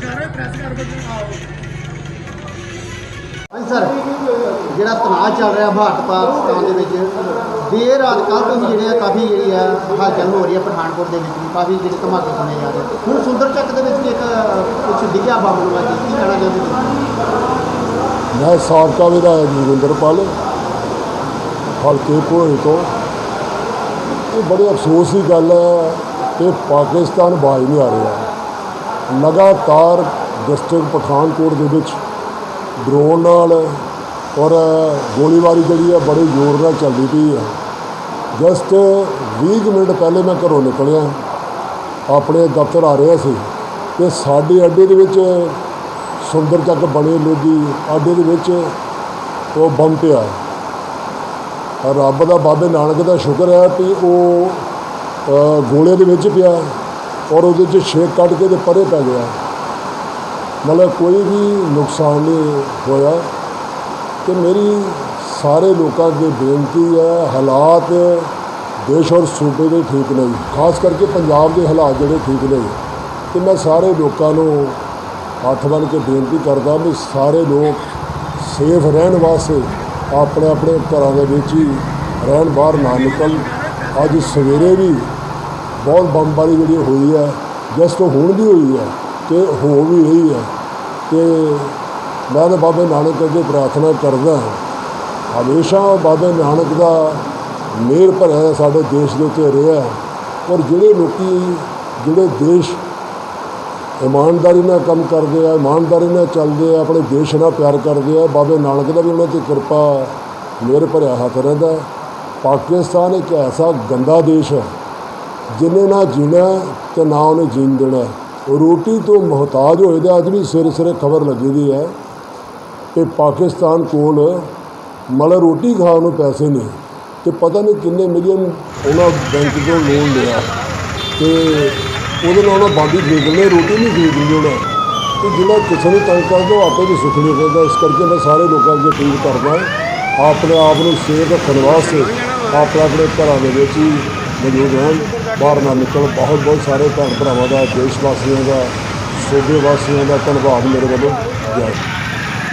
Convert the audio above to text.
Press ਕਰ ਬੱਚੇ ਆਓ ਹਾਂਜੀ ਸਰ, ਜਿਹੜਾ ਤਣਾਅ ਚੱਲ ਰਿਹਾ ਭਾਰਤ ਪਾਕਿਸਤਾਨ ਦੇ ਵਿੱਚ, ਦੇਰ ਰਾਤ ਕੱਲ੍ਹ ਤੋਂ ਹੀ ਜਿਹੜੇ ਆ, ਕਾਫੀ ਜਿਹੜੀ ਆ, ਹਲਚਲ ਹੋ ਰਹੀ ਹੈ ਪਠਾਨਕੋਟ ਦੇ ਵਿੱਚ ਵੀ, ਕਾਫੀ ਜਿਹੜੇ ਧਮਾਕੇ ਸੁਣੇ ਜਾ ਰਹੇ ਹੁਣ ਸੁੰਦਰ ਚੱਕ ਦੇ ਵਿੱਚ ਇੱਕ ਕੁਝ ਡਿੱਗਿਆ ਬੰਬ ਨੂੰ ਅੱਜ, ਕੀ ਕਹਿਣਾ ਚਾਹੁੰਦੇ ਤੁਸੀਂ? ਮੈਂ ਸਾਬਕਾ ਵਿਧਾਇਕ ਜੋਗਿੰਦਰਪਾਲ ਹਲਕੇ ਭੋਏ ਤੋਂ। ਇਹ ਬੜੇ ਅਫਸੋਸ ਦੀ ਗੱਲ ਹੈ ਕਿ ਪਾਕਿਸਤਾਨ ਬਾਜ ਨਹੀਂ ਆ ਰਿਹਾ। ਲਗਾਤਾਰ ਡਿਸਟ੍ਰਿਕਟ ਪਠਾਨਕੋਟ ਦੇ ਵਿੱਚ ਡਰੋਨ ਨਾਲ ਔਰ ਗੋਲੀਬਾਰੀ ਜਿਹੜੀ ਆ ਬੜੇ ਜ਼ੋਰ ਨਾਲ ਚੱਲਦੀ ਪਈ ਆ ਜਸਟ 20 ਕੁ ਮਿੰਟ ਪਹਿਲੇ ਮੈਂ ਘਰੋਂ ਨਿਕਲਿਆ। ਆਪਣੇ ਦਫ਼ਤਰ ਆ ਰਿਹਾ ਸੀ ਤੇ ਸਾਡੇ ਅੱਡੇ ਦੇ ਵਿੱਚ ਸੁੰਦਰ ਚੱਕ ਬਣੇ ਲੋਧੀ ਅੱਡੇ ਦੇ ਵਿੱਚ ਉਹ ਬੰਬ ਪਿਆ। ਰੱਬ ਦਾ ਬਾਬੇ ਨਾਨਕ ਦਾ ਸ਼ੁਕਰ ਹੈ ਕਿ ਉਹ ਗੋਲੇ ਦੇ ਵਿੱਚ ਪਿਆ। ਔਰ ਉਹਦੇ 'ਚ ਛੇਕ ਕੱਢ ਕੇ ਤੇ ਪਰੇ ਪੈ ਗਿਆ। ਮਤਲਬ ਕੋਈ ਵੀ ਨੁਕਸਾਨ ਨਹੀਂ ਹੋਇਆ। ਤੇ ਮੇਰੀ ਸਾਰੇ ਲੋਕਾਂ ਦੇ ਬੇਨਤੀ ਹੈ, ਹਾਲਾਤ ਦੇਸ਼ ਔਰ ਸੂਬੇ ਦੇ ਠੀਕ ਨਹੀਂ ਖਾਸ ਕਰਕੇ ਪੰਜਾਬ ਦੇ ਹਾਲਾਤ ਜਿਹੜੇ ਠੀਕ ਨਹੀਂ ਤੇ ਮੈਂ ਸਾਰੇ ਲੋਕਾਂ ਨੂੰ ਹੱਥ ਬੰਨ੍ਹ ਕੇ ਬੇਨਤੀ ਕਰਦਾ ਵੀ ਸਾਰੇ ਲੋਕ ਸੇਫ ਰਹਿਣ ਵਾਸਤੇ ਆਪਣੇ ਆਪਣੇ ਘਰਾਂ ਦੇ ਵਿੱਚ ਹੀ ਰਹਿਣ, ਬਾਹਰ ਨਾ ਨਿਕਲ ਅੱਜ ਸਵੇਰੇ ਵੀ ਬਹੁਤ ਬੰਬਾਰੀ ਜਿਹੜੀ ਹੋਈ ਹੈ ਜਸਟ ਹੁਣ ਵੀ ਹੋਈ ਹੈ ਤੇ ਹੋ ਵੀ ਰਹੀ ਹੈ ਤੇ ਮੈਂ ਤਾਂ ਬਾਬੇ ਨਾਨਕ ਅੱਗੇ ਪ੍ਰਾਰਥਨਾ ਕਰਦਾ ਹਮੇਸ਼ਾ ਬਾਬੇ ਨਾਨਕ ਦਾ ਮੇਰ ਭਰਿਆ ਸਾਡੇ ਦੇਸ਼ ਦੇ ਉੱਤੇ ਰਿਹਾ ਔਰ ਜਿਹੜੇ ਲੋਕੀ, ਜਿਹੜੇ ਦੇਸ਼ ਇਮਾਨਦਾਰੀ ਨਾਲ ਕੰਮ ਕਰਦੇ ਆ, ਇਮਾਨਦਾਰੀ ਨਾਲ ਚੱਲਦੇ ਆ, ਆਪਣੇ ਦੇਸ਼ ਨਾਲ ਪਿਆਰ ਕਰਦੇ ਆ, ਬਾਬੇ ਨਾਨਕ ਦਾ ਵੀ ਉਹਨਾਂ ਤੇ ਕਿਰਪਾ ਮੇਰ ਭਰਿਆ ਹੱਥ ਰਹਿੰਦਾ ਪਾਕਿਸਤਾਨ ਇੱਕ ਐਸਾ ਗੰਦਾ ਦੇਸ਼ ਹੈ ਜਿਹਨੇ ਨਾ ਜੀਣਾ ਤੇ ਨਾ ਉਹਨੇ ਜੀਣ ਦੇਣਾ ਰੋਟੀ ਤੋਂ ਮੁਹਤਾਜ ਹੋਏ ਦਾ ਅੱਜ ਵੀ ਸਿਰ ਸਿਰੇ ਖਬਰ ਲੱਗੀ ਦੀ ਹੈ ਕਿ ਪਾਕਿਸਤਾਨ ਕੋਲ ਮਤਲਬ ਰੋਟੀ ਖਾਣ ਨੂੰ ਪੈਸੇ ਨਹੀਂ ਤੇ ਪਤਾ ਨਹੀਂ ਕਿੰਨੇ ਮਿਲੀਅਨ ਉਹਨਾਂ ਬੈਂਕ ਤੋਂ ਲੋਨ ਲਿਆ ਤੇ ਉਹਦੇ ਨਾਲ ਉਹਨਾਂ ਬਾਡੀ ਖਰੀਦ ਰੋਟੀ ਨਹੀਂ ਖਰੀਦਣੀ ਉਹਨਾਂ ਤੇ ਜਿਹੜਾ ਕਿਸੇ ਨੂੰ ਤੰਗ ਕਰਦਾ ਉਹ ਆਪੇ ਵੀ ਸੁੱਖ ਨਹੀਂ ਕਰਦਾ ਇਸ ਕਰਕੇ ਮੈਂ ਸਾਰੇ ਲੋਕਾਂ ਅੱਗੇ ਅਪੀਲ ਕਰਦਾ ਆਪਣੇ ਆਪ ਨੂੰ ਸੇਫ ਰੱਖਣ ਵਾਸਤੇ ਆਪਣੇ ਆਪਣੇ ਘਰਾਂ ਦੇ ਵਿੱਚ ਹੀ ਮੌਜੂਦ ਰਹਿਣ। ਬਾਹਰ ਨਾ ਨਿਕਲ ਬਹੁਤ ਬਹੁਤ ਸਾਰੇ ਭੈਣ ਭਰਾਵਾਂ ਦਾ ਦੇਸ਼ ਵਾਸੀਆਂ ਦਾ, ਸੂਬੇ ਵਾਸੀਆਂ ਦਾ ਧੰਨਵਾਦ ਮੇਰੇ ਵੱਲੋਂ। ਜੈ